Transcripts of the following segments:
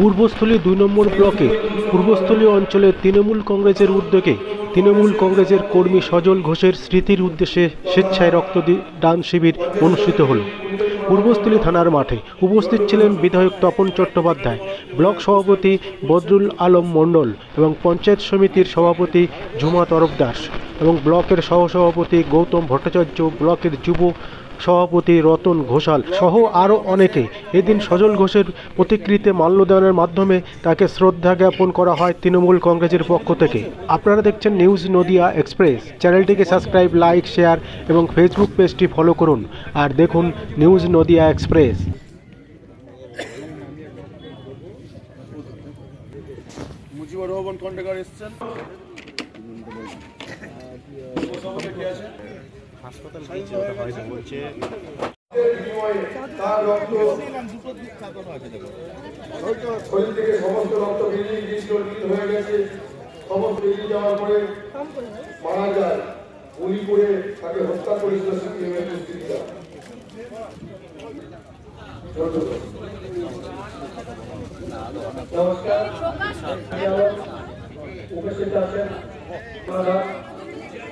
পূর্বস্থলী দুই নম্বর ব্লকে, পূর্বস্থলী অঞ্চলের তৃণমূল কংগ্রেসের উদ্যোগে তৃণমূল কংগ্রেসের কর্মী সজল ঘোষের স্মৃতির উদ্দেশ্যে স্বেচ্ছায় রক্তদান শিবির অনুষ্ঠিত হল। পূর্বস্থলী থানার মাঠে উপস্থিত ছিলেন বিধায়ক তপন চট্টোপাধ্যায়, ব্লক সভাপতি বদরুল আলম মণ্ডল এবং পঞ্চায়েত সমিতির সভাপতি ঝুমা তরফদাস এবং ব্লকের সহসভাপতি গৌতম ভট্টাচার্য, ব্লকের যুব সভাপতি রতন ঘোষাল সহ আরও অনেকে। এদিন সজল ঘোষের প্রতিকৃতিতে মাল্যদানের মাধ্যমে তাকে শ্রদ্ধা জ্ঞাপন করা হয় তৃণমূল কংগ্রেসের পক্ষ থেকে। আপনারা দেখছেন নিউজ নদিয়া এক্সপ্রেস। চ্যানেলটিকে সাবস্ক্রাইব, লাইক, শেয়ার এবং ফেসবুক পেজটি ফলো করুন। আর দেখুন নিউজ নদিয়া এক্সপ্রেস। মুজিবুর রহমান খন্ডকার এসছেন। শরীর থেকে সমস্ত রক্ত বেরিয়ে গিয়েছিল হয়ে গেছে সমস্ত বেরিয়ে যাওয়ার পরে মারা যায় গুলি করে তাকে হত্যা করেছিল সিপিএমের দুষ্কৃতীরা নমস্কার উপস্থিত আছেন আপনারা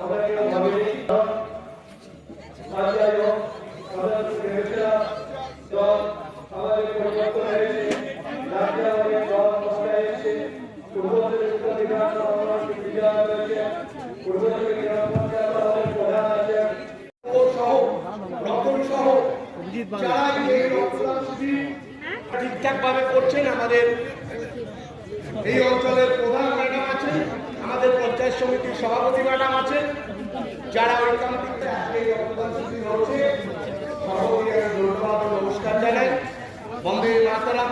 আমাকে ভাবে করছেন আমাদের এই অঞ্চলের প্রধান পঞ্চায়েত সমিতির সভাপতি ম্যাডাম আছেন যারা ঐকান্তিক এই রক্তদান শিবির হচ্ছে ধন্যবাদ নমস্কার জানাই। বন্দে মাতারাম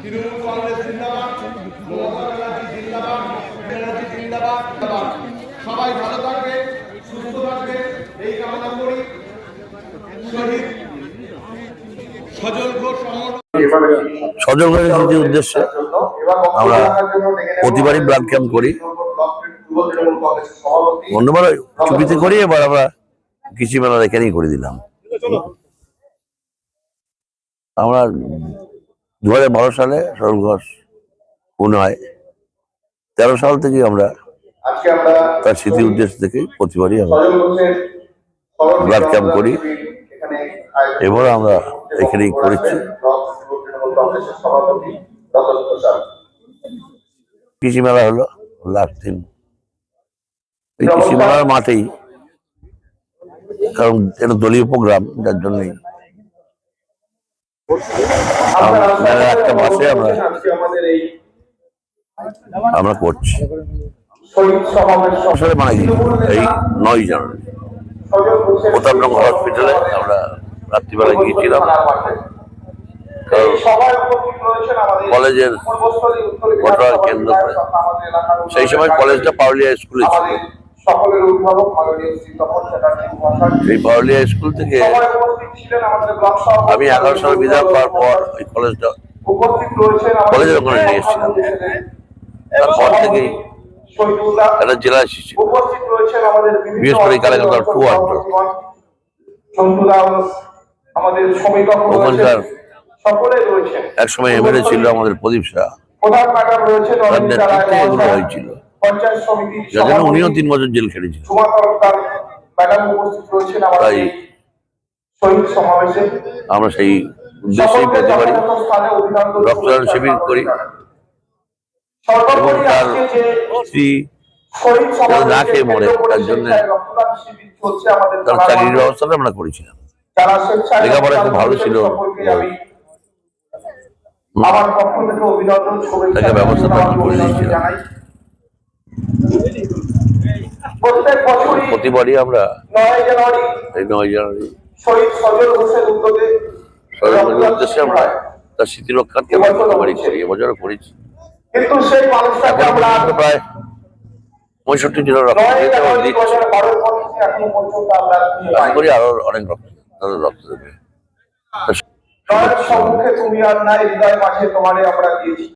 তৃণমূল কংগ্রেস জিন্দাবাদ মমতা ব্যানার্জি জিন্দাবাদ ব্যানার্জি জিন্দাবাদ জিন্দাবাদ। সবাই ভালো থাকবে সুস্থ থাকবে এই কামনা করি। শহীদ সজল ঘোষ সজল স্মৃতির উদ্দেশ্যে আমরা প্রতিবারই ব্লাড ক্যাম্প করি। অন্যবার চুপিতে করি, এবার আমরা কৃষি মেলার এখানেই করে দিলাম। আমরা দু হাজার বারো সালে সরল ঘোষ খুন হয়। তেরো সাল থেকে আমরা তার স্মৃতি উদ্দেশ্য থেকে প্রতিবারই আমরা ব্লাড ক্যাম্প করি। এবার আমরা এখানেই করেছি। কৃষি মেলা হলো লাস্ট দিন। এই কৃষি মেলার মাঠেই। কারণ এটা দলীয় প্রোগ্রাম যার জন্যই। একটা মাসে আমরা আমরা করছি। মানে এই নয় জানুয়ারি প্রতাপনগর হসপিটালে আমরা রাত্রিবেলা গিয়েছিলাম। কলেজের কেন্দ্র করে। সেই সময় কলেজটা পাউলিয়া স্কুলে ছিল। সকলের অভিভাবক মাননীয় শ্রী তপন চ্যাটার্জি সেই স্কুল থেকে আমি এগারো সালে বিধায়ক হওয়ার পর ওই কলেজটা কলেজের ওখানে নিয়ে এসেছিলাম। তারপর থেকেই একটা জেলা রয়েছেন বিশেষ করে এই টু ওখানকার এক সময় এমএলএ ছিল আমাদের প্রদীপ শাহ। তার নেতৃত্বে এগুলো হয়েছিল। পঞ্চায়েত যার জন্য উনিও তিন বছর জেল খেটেছিল সুমা তরফদার ম্যাডাম উপস্থিত রয়েছেন আমাদের শহীদ সমাবেশে। আমরা সেই উদ্দেশ্যেই প্রতিবারই যথাযথ রক্তদান শিবির করি। এবং তার স্ত্রী না খেয়ে মরে, তার জন্যে তার চাকরির ব্যবস্থাটা আমরা করেছিলাম। লেখাপড়া খুব ভালো ছিল। তাকে ব্যবস্থাটা করে দিয়েছিলাম। প্রতিবারই আমরা নয় জানুয়ারি এই নয় উদ্দেশ্যে আমরা তার স্মৃতি আমরা প্রতিবারই করি এবছরও করেছি। কিন্তু সেই মানুষটাকে এখন প্রায় পঁয়ষট্টি জনের রক্ত দিচ্ছি। আশা করি আরও অনেক রক্ত তাদের রক্ত দেবে। সম্মুখে তুমি আর নাই হৃদয় মাঝে তোমারে আমরা দিয়েছি।